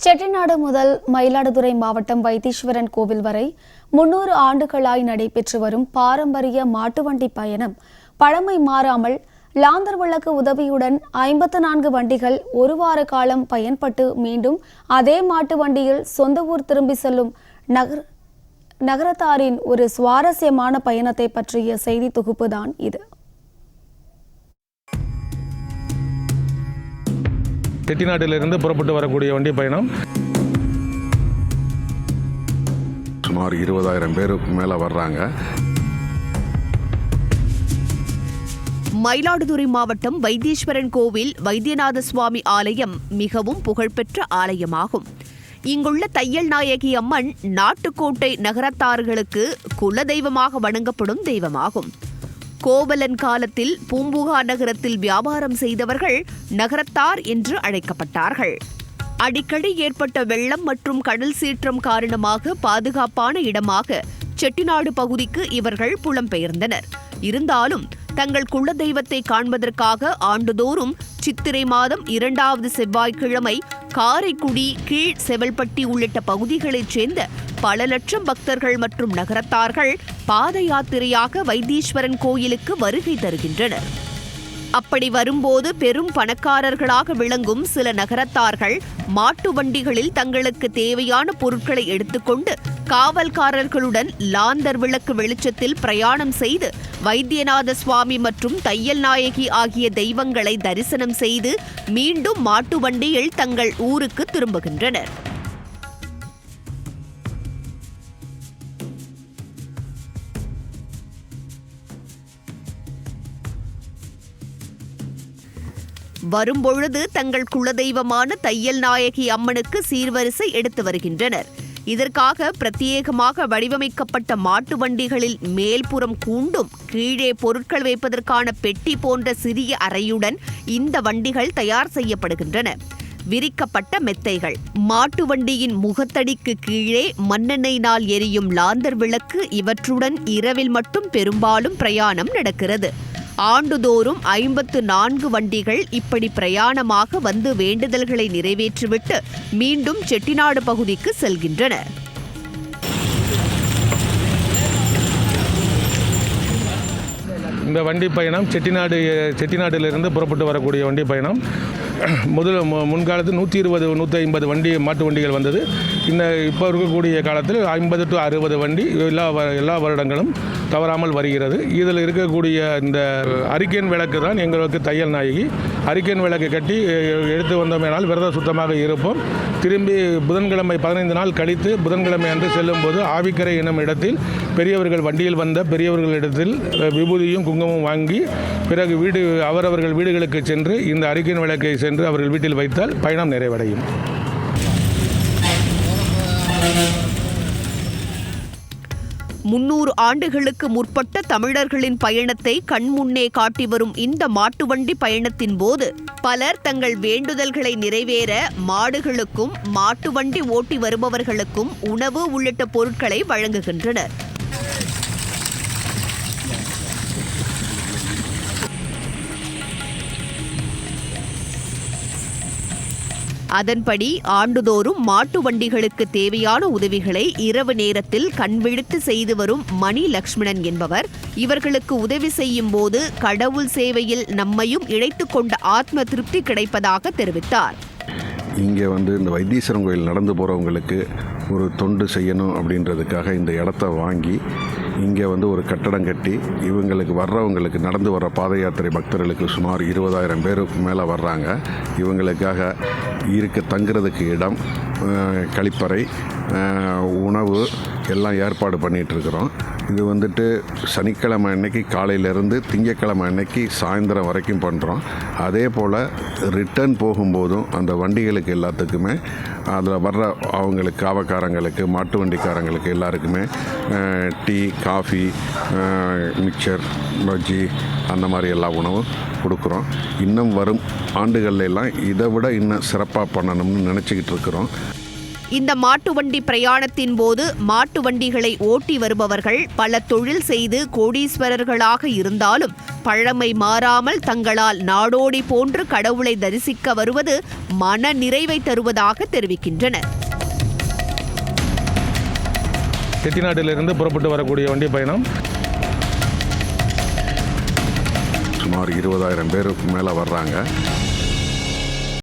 செட்டிநாடு முதல் மயிலாடுதுறை மாவட்டம் வைத்தீஸ்வரன் கோவில் வரை முன்னூறு ஆண்டுகளாய் நடைபெற்று வரும் பாரம்பரிய மாட்டுவண்டி பயணம் பழமை மாறாமல் லாந்தர் விளக்கு உதவியுடன் ஐம்பத்து நான்கு வண்டிகள் ஒரு வார காலம் பயன்பட்டு மீண்டும் அதே மாட்டு வண்டியில் சொந்த ஊர் திரும்பி செல்லும் நகர் நகரத்தாரின் ஒரு சுவாரஸ்யமான பயணத்தை பற்றிய செய்தி தொகுப்பு தான் இது. செட்டிநாட்டிலிருந்து புறப்பட்டு வரக்கூடிய வண்டி பயணம். சுமார் இருபதாயிரம் பேர் மேலே வர்றாங்க. மயிலாடுதுறை மாவட்டம் வைத்தீஸ்வரன் கோவில் வைத்தியநாத சுவாமி ஆலயம் மிகவும் புகழ்பெற்ற ஆலயமாகும். இங்குள்ள தையல் நாயகி அம்மன் நாட்டுக்கோட்டை நகரத்தார்களுக்கு குலதெய்வமாக வணங்கப்படும் தெய்வமாகும். கோவலன் காலத்தில் பூம்புகா நகரத்தில் வியாபாரம் செய்தவர்கள் நகரத்தார் என்று அழைக்கப்பட்டார்கள். அடிக்கடி ஏற்பட்ட வெள்ளம் மற்றும் கடல் சீற்றம் காரணமாக பாதுகாப்பான இடமாக செட்டிநாடு பகுதிக்கு இவர்கள் புலம்பெயர்ந்தனர். இருந்தாலும் தங்கள் குலதெய்வத்தை காண்பதற்காக ஆண்டுதோறும் சித்திரை மாதம் இரண்டாவது செவ்வாய்க்கிழமை காரைக்குடி கீழ் செவல்பட்டி உள்ளிட்ட பகுதிகளைச் சேர்ந்த பல லட்சம் பக்தர்கள் மற்றும் நகரத்தார்கள் பாத யாத்திரையாக வைத்தீஸ்வரன் கோயிலுக்கு வருகை தருகின்றனர். அப்படி வரும்போது பெரும் பணக்காரர்களாக விளங்கும் சில நகரத்தார்கள் மாட்டு வண்டிகளில் தங்களுக்கு தேவையான பொருட்களை எடுத்துக்கொண்டு காவல்காரர்களுடன் லாந்தர் விளக்கு வெளிச்சத்தில் பிரயாணம் செய்து வைத்தியநாத சுவாமி மற்றும் தையல் நாயகி ஆகிய தெய்வங்களை தரிசனம் செய்து மீண்டும் மாட்டு வண்டியில் தங்கள் ஊருக்கு திரும்புகின்றனர். வரும்பொழுது தங்கள் குலதெய்வமான தையல் நாயகி அம்மனுக்கு சீர்வரிசை எடுத்து வருகின்றனர். இதற்காக பிரத்யேகமாக வடிவமைக்கப்பட்ட மாட்டு வண்டிகளில் மேல்புறம் கூண்டும் கீழே பொருட்கள் வைப்பதற்கான பெட்டி போன்ற சிறிய அறையுடன் இந்த வண்டிகள் தயார் செய்யப்படுகின்றன. விரிக்கப்பட்ட மெத்தைகள். மாட்டு வண்டியின் முகத்தடிக்கு கீழே மண்ணெண்ணெயினால் எரியும் லாந்தர் விளக்கு இவற்றுடன் இரவில் மட்டும் பெரும்பாலும் பிரயாணம் நடக்கிறது. ஆண்டுதோறும் ஐம்பத்து நான்கு வண்டிகள் இப்படி பிரயாணமாக வந்து வேண்டுதல்களை நிறைவேற்றிவிட்டு மீண்டும் செட்டிநாடு பகுதிக்கு செல்கின்றன. இந்த வண்டி பயணம் செட்டிநாடு செட்டிநாட்டிலிருந்து புறப்பட்டு வரக்கூடிய வண்டி பயணம். முதல் மு- முன்காலத்தில் நூற்றி இருபது நூற்றி ஐம்பது வண்டி மாட்டு வண்டிகள் வந்தது. இந்த இப்போ இருக்கக்கூடிய காலத்தில் ஐம்பது டு அறுபது வண்டி எல்லா வ- எல்லா வருடங்களும் தவறாமல் வருகிறது. இதில் இருக்கக்கூடிய இந்த அரிக்கேன் விளக்கு தான் எங்களுக்கு தையல் நாயகி. அரிக்கேன் விளக்கு கட்டி எடுத்து வந்தோமேனால் விரத சுத்தமாக இருப்போம். திரும்பி புதன்கிழமை பதினைந்து நாள் கழித்து புதன்கிழமை அன்று செல்லும்போது ஆவிக்கரை எனும் இடத்தில் பெரியவர்கள் வண்டியில் வந்த பெரியவர்களிடத்தில் விபூதியும் குங்குமம் வாங்கி பிறகு வீடு அவரவர்கள் வீடுகளுக்கு சென்று இந்த அரிக்கேன் விளக்கை சென்று அவர்கள் வீட்டில் வைத்தால் பயணம் நிறைவடையும். முன்னூறு ஆண்டுகளுக்கு முற்பட்ட தமிழர்களின் பயணத்தை கண்முன்னே காட்டி வரும் இந்த மாட்டுவண்டி பயணத்தின் போது பலர் தங்கள் வேண்டுதல்களை நிறைவேற மாடுகளுக்கும் மாட்டு வண்டி ஓட்டி வருபவர்களுக்கும் உணவு உள்ளிட்ட பொருட்களை வழங்குகின்றனர். அதன்படி ஆண்டுதோறும் மாட்டு வண்டிகளுக்கு தேவையான உதவிகளை இரவு நேரத்தில் கண்விழித்து செய்து வரும் மணி லக்ஷ்மணன் என்பவர். இவர்களுக்கு உதவி செய்யும் போது கடவுள் சேவையில் நம்மையும் இழைத்துக் கொண்ட ஆத்ம திருப்தி கிடைப்பதாக தெரிவித்தார். இங்கே வந்து இந்த வைத்தீஸ்வரன் கோயில் நடந்து போகிறவங்களுக்கு ஒரு தொண்டு செய்யணும் அப்படின்றதுக்காக இந்த இடத்த வாங்கி இங்கே வந்து ஒரு கட்டடம் கட்டி இவங்களுக்கு வர்றவங்களுக்கு நடந்து வர பாத யாத்திரை பக்தர்களுக்கு சுமார் இருபதாயிரம் பேருக்கு மேலே வர்றாங்க. இவங்களுக்காக இருக்க தங்குறதுக்கு இடம் கழிப்பறை உணவு எல்லாம் ஏற்பாடு பண்ணிகிட்ருக்குறோம் இது வந்துட்டு சனிக்கிழமை அன்னைக்கு காலையிலேருந்து திங்கக்கிழமை அன்னைக்கு சாயந்தரம் வரைக்கும் பண்ணுறோம் அதே போல் ரிட்டர்ன் போகும்போதும் அந்த வண்டிகளுக்கு எல்லாத்துக்குமே அதில் வர்ற அவங்களுக்கு காவக்காரங்களுக்கு மாட்டு வண்டிக்காரங்களுக்கு எல்லாருக்குமே டீ காஃபி மிக்சர் பஜ்ஜி அந்த மாதிரி எல்லா உணவும் கொடுக்குறோம். இன்னும் வரும் ஆண்டுகள்லாம் எல்லாம் இதை விட இன்னும் சிறப்பாக பண்ணணும்னு நினச்சிக்கிட்டு இருக்கிறோம். இந்த மாட்டு வண்டி பிரயாணத்தின் போது மாட்டு வண்டிகளை ஓட்டி வருபவர்கள் பல தொழில் செய்து கோடீஸ்வரர்களாக இருந்தாலும் பழமை மாறாமல் தங்களால் நாடோடி போன்று கடவுளை தரிசிக்க வருவது மன நிறைவை தருவதாக தெரிவிக்கின்றனர். செட்டிநாட்டிலிருந்து புறப்பட்டு வரக்கூடிய வண்டி பயணம். சுமார் இருபதாயிரம் பேருக்கு மேலே வர்றாங்க.